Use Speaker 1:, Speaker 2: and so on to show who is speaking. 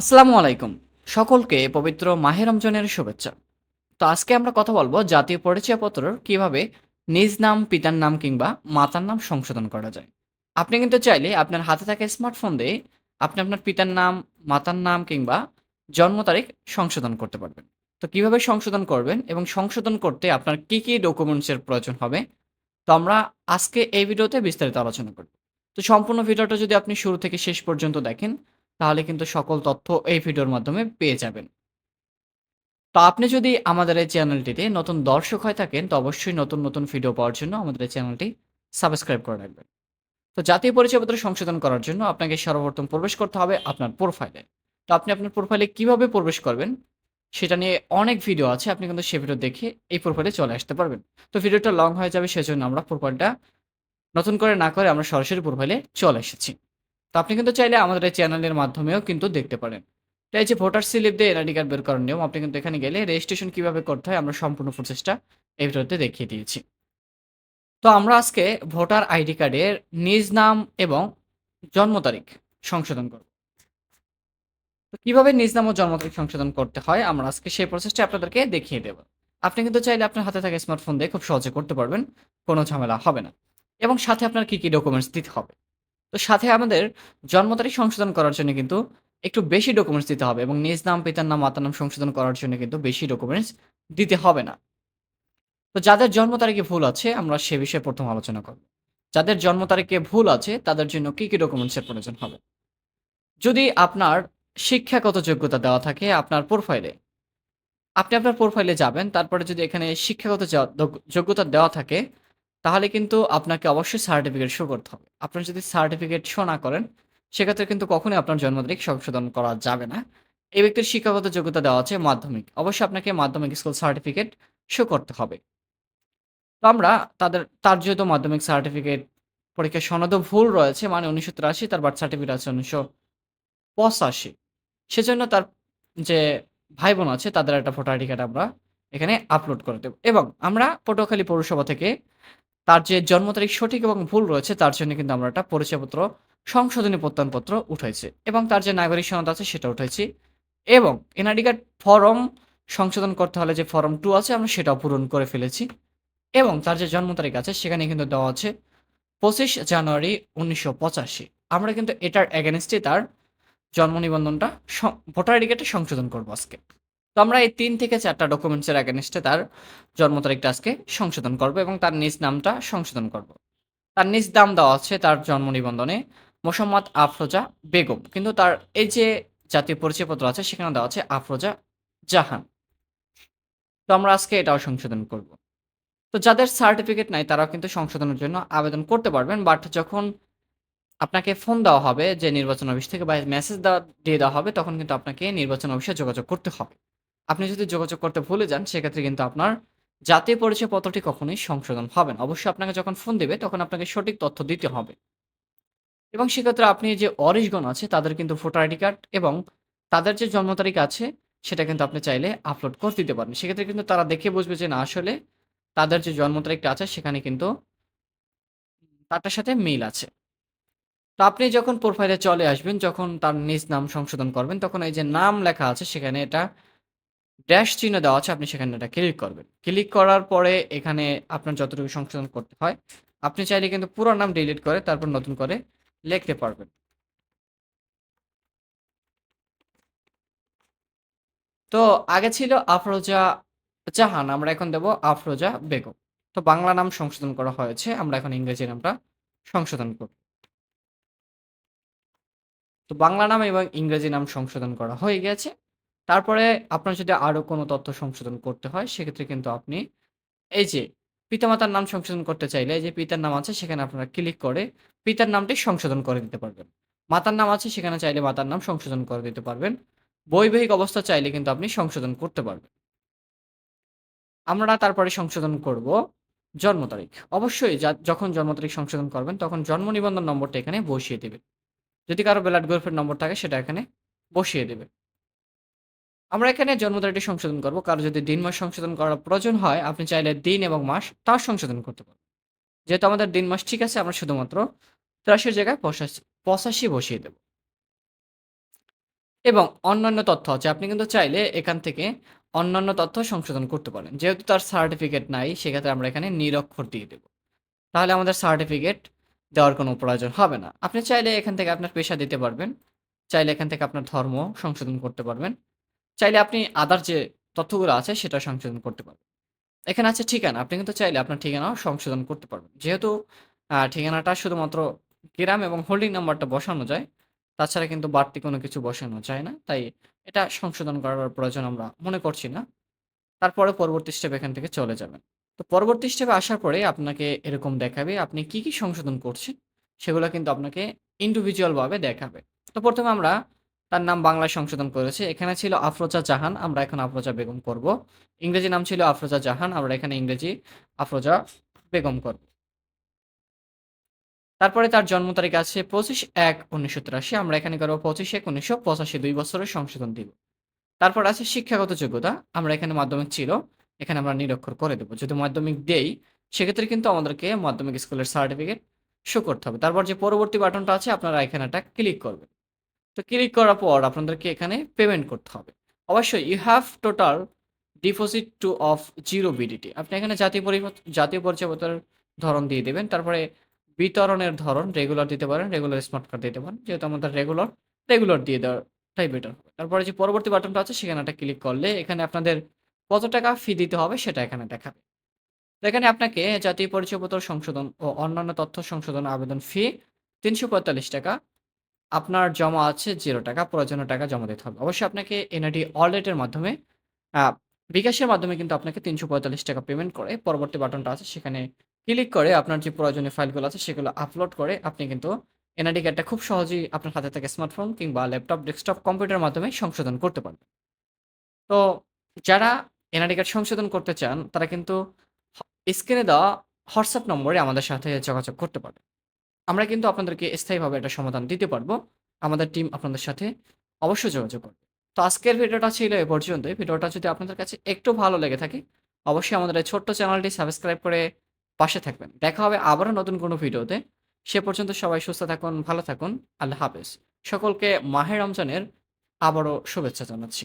Speaker 1: আসসালামু আলাইকুম। সকলকে পবিত্র মাহে রমজানের শুভেচ্ছা। তো আজকে আমরা কথা বলব জাতীয় পরিচয়পত্র কীভাবে নিজ নাম, পিতার নাম কিংবা মাতার নাম সংশোধন করা যায়। আপনি কিন্তু চাইলে আপনার হাতে থাকা স্মার্টফোন দিয়ে আপনি আপনার পিতার নাম, মাতার নাম কিংবা জন্ম তারিখ সংশোধন করতে পারবেন। তো কীভাবে সংশোধন করবেন এবং সংশোধন করতে আপনার কি কি ডকুমেন্টসের প্রয়োজন হবে? তো আমরা আজকে এই ভিডিওতে বিস্তারিত আলোচনা করব। তো সম্পূর্ণ ভিডিওটা যদি আপনি শুরু থেকে শেষ পর্যন্ত দেখেন তাহলে কিন্তু সকল তথ্য এই ভিডিওর মাধ্যমে পেয়ে যাবেন। তো আপনি যদি আমাদের এই চ্যানেলটিতে নতুন দর্শক হয়ে থাকেন, তো অবশ্যই নতুন নতুন ভিডিও পাওয়ার জন্য আমাদের এই চ্যানেলটি সাবস্ক্রাইব করে রাখবেন। তো জাতীয় পরিচয়পত্র সংশোধন করার জন্য আপনাকে সর্বপ্রথম প্রবেশ করতে হবে আপনার প্রোফাইলে তো আপনি আপনার প্রোফাইলে কীভাবে প্রবেশ করবেন, সেটা নিয়ে অনেক ভিডিও আছে, আপনি কিন্তু সে ভিডিও দেখে এই প্রোফাইলে চলে আসতে পারবেন। তো ভিডিওটা লং হয়ে যাবে, সেজন্য আমরা প্রোফাইলটা নতুন করে না করে আমরা সরাসরি প্রোফাইলে চলে এসেছি। তো আপনি কিন্তু চাইলে আমাদের এই চ্যানেলের মাধ্যমেও কিন্তু দেখতে পারেন। এই যে ভোটার স্লিপ দিয়ে এনআইডি কার্ড বের করার নিয়ম, আপনি কিন্তু এখানে গেলে রেজিস্ট্রেশন কীভাবে করতে হয় আমরা সম্পূর্ণ প্রসেসটা এই ভিডিওতে দেখিয়ে দিয়েছি। তো আমরা আজকে ভোটার আইডি কার্ডের নিজ নাম এবং জন্ম তারিখ সংশোধন করব। তো কীভাবে নিজ নাম ও জন্ম তারিখ সংশোধন করতে হয় আমরা আজকে সেই প্রসেসটা আপনাদেরকে দেখিয়ে দেব। আপনি কিন্তু চাইলে আপনার হাতে থাকা স্মার্টফোন দিয়ে খুব সহজে করতে পারবেন, কোনো ঝামেলা হবে না। এবং সাথে আপনার কি কি ডকুমেন্টস দিতে হবে? তো সাথে আমাদের জন্ম তারিখ সংশোধন করার জন্য কিন্তু একটু বেশি ডকুমেন্টস দিতে হবে এবং নিজ নাম, পিতার নাম, মাতার নাম সংশোধন করার জন্য কিন্তু বেশি ডকুমেন্টস দিতে হবে না। তো যাদের জন্ম তারিখে ভুল আছে, আমরা সে বিষয়ে প্রথম আলোচনা করব। যাদের জন্ম তারিখে ভুল আছে, তাদের জন্য কি কি ডকুমেন্টসের প্রয়োজন হবে? যদি আপনার শিক্ষাগত যোগ্যতা দেওয়া থাকে আপনার প্রোফাইলে আপনি আপনার প্রোফাইলে যাবেন, তারপরে যদি এখানে শিক্ষাগত যোগ্যতা দেওয়া থাকে তাহলে কিন্তু আপনাকে অবশ্যই সার্টিফিকেট শো করতে হবে। আপনার যদি সার্টিফিকেট শো না করেন, সেক্ষেত্রে কিন্তু কখনোই আপনার জন্ম তারিখ সংশোধন করা যাবে না। এই ব্যক্তির শিক্ষাগত যোগ্যতা দেওয়া আছে মাধ্যমিক। অবশ্যই আপনাকে মাধ্যমিক স্কুল সার্টিফিকেট শো করতে হবে। তো আমরা তাদের, তার যেহেতু মাধ্যমিক সার্টিফিকেট পরীক্ষা সনদও ভুল রয়েছে মানে উনিশশো তিরাশি তার বার্থ সার্টিফিকেট আছে উনিশশো পঁচাশি। সেজন্য তার যে ভাই বোন আছে, তাদের একটা ভোটার আইডি কার্ড আমরা এখানে আপলোড করে দেব। এবং আমরা পটুয়াখালী পৌরসভা থেকে তার যে জন্ম তারিখ সঠিক এবং ভুল রয়েছে, তার জন্য কিন্তু আমরা একটা পরিচয়পত্র, সংশোধনী প্রত্যয়নপত্র উঠাইছি এবং তার যে নাগরিক সনদ আছে সেটা উঠাইছি এবং এনআইডি কার্ড ফর্ম সংশোধন করতে হলে যে ফর্ম টু আছে আমরা সেটাও পূরণ করে ফেলেছি এবং তার যে জন্ম তারিখ আছে সেখানে কিন্তু দেওয়া আছে পঁচিশ জানুয়ারি উনিশশো পঁচাশি। আমরা কিন্তু এটার এগেনস্টে তার জন্ম নিবন্ধনটা ভোটার আইডি কার্ডে সংশোধন করব আজকে। তো আমরা এই তিন থেকে চারটা ডকুমেন্টসের এগেনস্টে তার জন্ম তারিখটা আজকে সংশোধন করব এবং তার নিজ নামটা সংশোধন করব। তার নিজ নাম দেওয়া আছে তার জন্ম নিবন্ধনে মোসাম্মদ আফরোজা বেগম। কিন্তু তার এই যে জাতীয় পরিচয়পত্র আছে সেখানে দেওয়া আছে আফরোজা জাহান। তো আমরা আজকে এটাও সংশোধন করব। তো যাদের সার্টিফিকেট নাই, তারাও কিন্তু সংশোধনের জন্য আবেদন করতে পারবেন। বাট যখন আপনাকে ফোন দেওয়া হবে যে নির্বাচন অফিস থেকে বা মেসেজ দেওয়া, দিয়ে দেওয়া হবে, তখন কিন্তু আপনাকে নির্বাচন অফিসে যোগাযোগ করতে হবে। আপনি যদি যোগাযোগ করতে ভুলে যান, সেক্ষেত্রে কিন্তু আপনার জাতীয় পরিচয়পত্রটি কখনোই সংশোধন হবে না। অবশ্যই আপনাকে যখন ফোন দেবে, তখন আপনাকে সঠিক তথ্য দিতে হবে। এবং সেক্ষেত্রে আপনি যে অরিশগণ আছে, তাদের কিন্তু ভোটার আইডি কার্ড এবং তাদের যে জন্ম তারিখ আছে, সেটা কিন্তু আপনি চাইলে আপলোড করে দিতে পারেন। সেক্ষেত্রে কিন্তু তারা দেখে বুঝবে যে না, আসলে তাদের যে জন্ম তারিখটা আছে, সেখানে কিন্তু তারটার সাথে মিল আছে। তো আপনি যখন প্রোফাইলে চলে আসবেন, যখন তার নিজ নাম সংশোধন করবেন, তখন এই যে নাম লেখা আছে, সেখানে এটা ড্যাশ চিহ্ন দেওয়া আছে, আপনি সেখানে এটা ক্লিক করবেন। ক্লিক করার পরে এখানে আপনার যতটুকু সংশোধন করতে হয়, আপনি চাইলে কিন্তু পুরো নাম ডিলিট করে তারপর নতুন করে লিখতে পারবেন। তো আগে ছিল আফরোজা জাহান, আমরা এখন দেব আফরোজা বেগম। তো বাংলা নাম সংশোধন করা হয়েছে, আমরা এখন ইংরেজি নামটা সংশোধন করব। তো বাংলা নাম এবং ইংরেজি নাম সংশোধন করা হয়ে গেছে। তারপরে আপনার যদি আরও কোনো তথ্য সংশোধন করতে হয়, সেক্ষেত্রে কিন্তু আপনি এই যে পিতামাতার নাম সংশোধন করতে চাইলে যে পিতার নাম আছে, সেখানে আপনারা ক্লিক করে পিতার নামটি সংশোধন করে দিতে পারবেন। মাতার নাম আছে, সেখানে চাইলে মাতার নাম সংশোধন করে দিতে পারবেন। বৈবাহিক অবস্থা চাইলে কিন্তু আপনি সংশোধন করতে পারবেন। আমরা তারপরে সংশোধন করব জন্ম তারিখ। অবশ্যই যখন জন্ম তারিখ সংশোধন করবেন, তখন জন্ম নিবন্ধন নম্বরটা এখানে বসিয়ে দেবেন। যদি কারও ব্লাড গ্রুপের নম্বর থাকে, সেটা এখানে বসিয়ে দেবে আমরা এখানে জন্ম তারিখটি সংশোধন করব কারও যদি দিন মাস সংশোধন করার প্রয়োজন হয়, আপনি চাইলে দিন এবং মাস তাও সংশোধন করতে পারবেন যেহেতু আমাদের দিন মাস ঠিক আছে, আমরা শুধুমাত্র তিরাশির জায়গায় পঁচাশি পঁচাশি বসিয়ে দেব এবং অন্যান্য তথ্য আছে। আপনি কিন্তু চাইলে এখান থেকে অন্যান্য তথ্য সংশোধন করতে পারেন। যেহেতু তার সার্টিফিকেট নাই, সেক্ষেত্রে আমরা এখানে নিরক্ষর দিয়ে দেব। তাহলে আমাদের সার্টিফিকেট দেওয়ার কোনো প্রয়োজন হবে না। আপনি চাইলে এখান থেকে আপনার পেশা দিতে পারবেন। চাইলে এখান থেকে আপনার ধর্ম সংশোধন করতে পারবেন। চাইলে আপনি আদার যে তথ্যগুলো আছে সেটা সংশোধন করতে পারবেন। এখানে আছে ঠিকানা। আপনি কিন্তু চাইলে আপনার ঠিকানাও সংশোধন করতে পারবেন। যেহেতু ঠিকানাটা শুধুমাত্র গ্রাম এবং হোল্ডিং নাম্বারটা বসানো যায়। তাছাড়া কিন্তু বাড়তি কোনো কিছু বসানো যায় না। তাই এটা সংশোধন করার প্রয়োজন আমরা মনে করছি না। তারপরে পরবর্তী স্টেপ এখান থেকে চলে যাবেন। তো পরবর্তী স্টেপে আসার পরে আপনাকে এরকম দেখাবে আপনি কি, কি সংশোধন করছেন সেগুলা কিন্তু আপনাকে ইন্ডিভিজুয়ালভাবে দেখাবে। তো প্রথমে আমরা তার নাম বাংলায় সংশোধন করেছে এখানে ছিল আফরোজা জাহান, আমরা এখন আফরোজা বেগম করব। ইংরেজি নাম ছিল আফরোজা জাহান, আমরা এখানে ইংরেজি আফরোজা বেগম করব। তারপরে তার জন্ম তারিখ আছে ২৫-১-১৯৮৩ আমরা এখানে করব করব ২৫-১-১৯৮৫ ২ বছরের সংশোধন দিব। তারপর আছে শিক্ষাগত যোগ্যতা। আমরা এখানে মাধ্যমিক ছিল। এখানে আমরা নিরক্ষর করে দেবো যদি মাধ্যমিক দেই সেক্ষেত্রে কিন্তু আমাদেরকে মাধ্যমিক স্কুলের সার্টিফিকেট শো করতে হবে। তারপর যে পরবর্তী বাটনটা আছে আপনারা এখানে এটা ক্লিক করবেন। তো ক্লিক করার পর আপনাদেরকে এখানে পেমেন্ট করতে হবে। অবশ্যই you have total deposit two of 0 BDT. আপনি এখানে জাতীয় জাতীয় পরিচয়পত্রের ধরন দিয়ে দেবেন তারপরে বিতরণের ধরন রেগুলার দিতে পারেন, রেগুলার স্মার্ট কার্ড দিতে পারেন। যেহেতু আমাদের রেগুলার, রেগুলার দিয়ে দেওয়াটাই বেটার হবে। তারপরে যে পরবর্তী বাটনটা আছে সেখানে একটা ক্লিক করলে এখানে আপনাদের কত টাকা ফি দিতে হবে সেটা এখানে দেখাবে। এখানে আপনাকে জাতীয় পরিচয়পত্র সংশোধন ও অন্যান্য তথ্য সংশোধন আবেদন ফি ৳৩৪৫ আপনার জমা আছে জিরো টাকা প্রয়োজনীয় টাকা জমা দিতে হবে। অবশ্যই আপনাকে এনআইডি ওয়ালেটের মাধ্যমে বিকাশের মাধ্যমে কিন্তু আপনাকে ৳৩৪৫ পেমেন্ট করে পরবর্তী বাটনটা আছে সেখানে ক্লিক করে আপনার যে প্রয়োজনীয় ফাইলগুলো আছে সেগুলো আপলোড করে আপনি কিন্তু এনআইডি কার্ডটা খুব সহজেই আপনার হাতে থাকা স্মার্টফোন কিংবা ল্যাপটপ, ডেস্কটপ কম্পিউটারের মাধ্যমে সংশোধন করতে পারবেন। তো যারা এনআইডি কার্ড সংশোধন করতে চান তারা কিন্তু স্ক্রিনে দেওয়া হোয়াটসঅ্যাপ নম্বরে আমাদের সাথে যোগাযোগ করতে পারেন। আমরা কিন্তু আপনাদেরকে স্থায়ীভাবে একটা সমাধান দিতে পারব। আমাদের টিম আপনাদের সাথে অবশ্যই যোগাযোগ করবে। তো আজকের ভিডিওটা ছিল এ পর্যন্তই। ভিডিওটা যদি আপনাদের কাছে একটু ভালো লেগে থাকে অবশ্যই আমাদের এই ছোট্ট চ্যানেলটি সাবস্ক্রাইব করে পাশে থাকবেন। দেখা হবে আবারও নতুন কোনো ভিডিওতে। সে পর্যন্ত সবাই সুস্থ থাকুন, ভালো থাকুন। আল্লাহ হাফেজ। সকলকে মাহে রমজানের আবারও শুভেচ্ছা জানাচ্ছি।